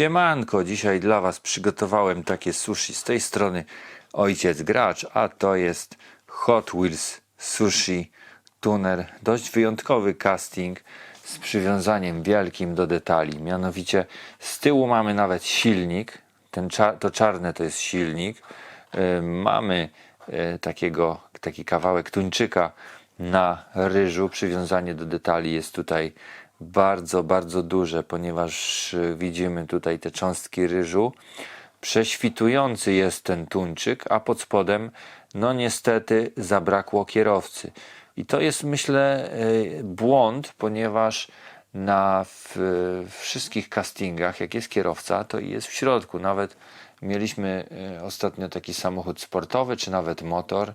Siemanko, dzisiaj dla Was przygotowałem takie sushi z tej strony Ojciec Gracz, a to jest Hot Wheels Sushi Tuner. Dość wyjątkowy casting z przywiązaniem wielkim do detali. Mianowicie z tyłu mamy nawet silnik, Ten cza- to czarne to jest silnik. Yy, Mamy yy, takiego, taki kawałek tuńczyka na ryżu. Przywiązanie do detali jest tutaj bardzo, bardzo duże, ponieważ y, widzimy tutaj te cząstki ryżu. Prześwitujący jest ten tuńczyk, a pod spodem, no niestety, zabrakło kierowcy. I to jest, myślę, y, błąd, ponieważ na wszystkich castingach, jak jest kierowca, to jest w środku. Nawet mieliśmy y, ostatnio taki samochód sportowy, czy nawet motor,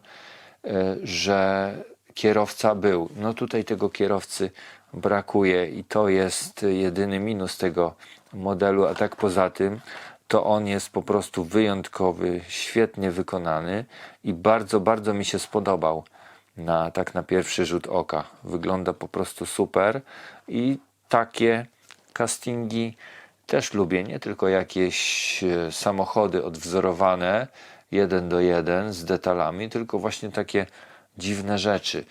że kierowca był. No tutaj tego kierowcy brakuje i to jest jedyny minus tego modelu, a tak poza tym to on jest po prostu wyjątkowy, świetnie wykonany i bardzo, bardzo mi się spodobał na tak na pierwszy rzut oka. Wygląda po prostu super i takie castingi też lubię, nie tylko jakieś e, samochody odwzorowane jeden do jeden z detalami, tylko właśnie takie dziwne rzeczy.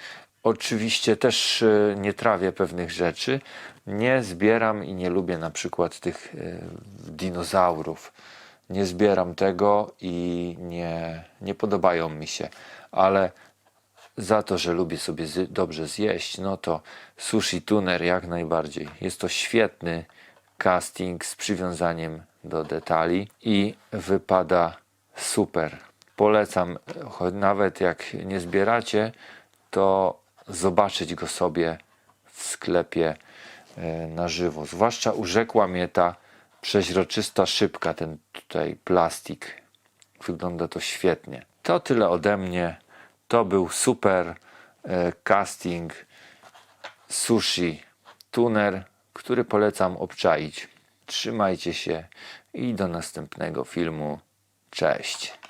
Oczywiście też e, nie trawię pewnych rzeczy. Nie zbieram i nie lubię na przykład tych e, dinozaurów. Nie zbieram tego i nie, nie podobają mi się, ale za to, że lubię sobie dobrze zjeść, no to sushi tuner jak najbardziej. Jest to świetny casting z przywiązaniem do detali i wypada super. Polecam, choć nawet jak nie zbieracie, to zobaczyć go sobie w sklepie e, na żywo. Zwłaszcza urzekła mnie ta przeźroczysta szybka, ten tutaj plastik. Wygląda to świetnie. To tyle ode mnie. To był super e, casting sushi tuner, który polecam obczaić. Trzymajcie się i do następnego filmu. Cześć.